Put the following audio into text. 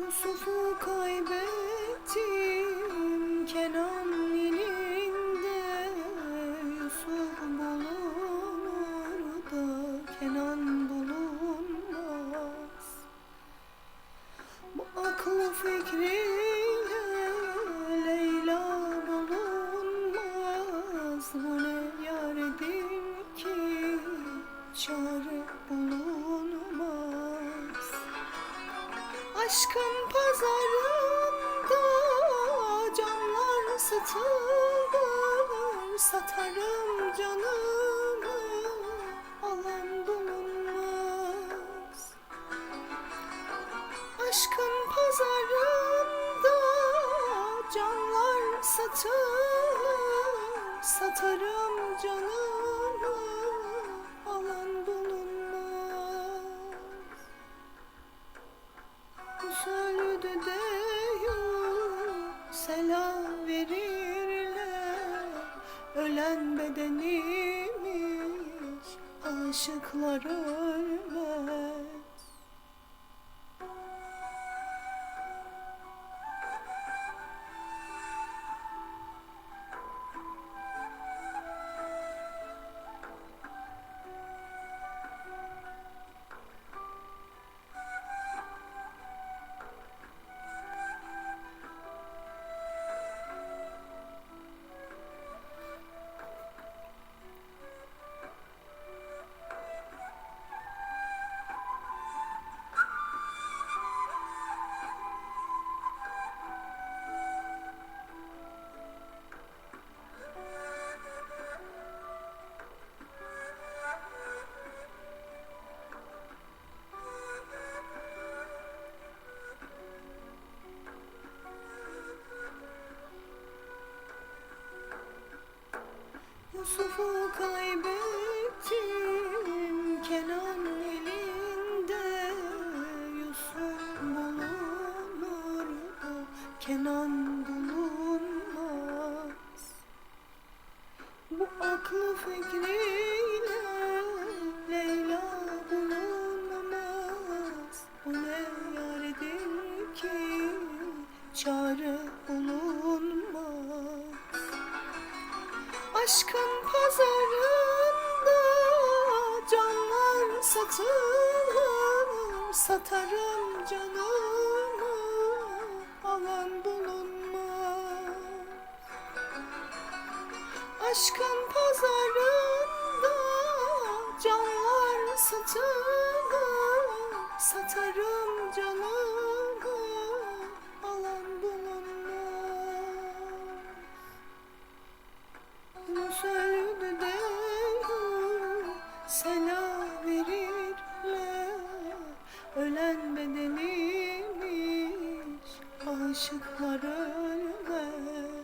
Yusuf'u kaybettim Kenan elinde Yusuf bulunur da Kenan bulunmaz. Bu aklı fikriyle Aşkın pazarında canlar satılır Satarım canımı alan bulunmaz. Aşkın pazarında canlar satılır Satarım canımı De selam verirler. Ölen bedenimiz aşıklar ölmez Yusuf'u kaybettim Kenan elinde Yusuf bulunur Kenan bulunmaz. Bu aklı fikriyle Leyla bulunamaz Bu ne yardım ki Çare bulunmaz Aşkın pazarında canlar satılır Satarım canımı alan bulunmaz Aşkın pazarında canlar satılır Satarım canımı Sela verirler. Ölen bedenimiz Aşıklar ölmez.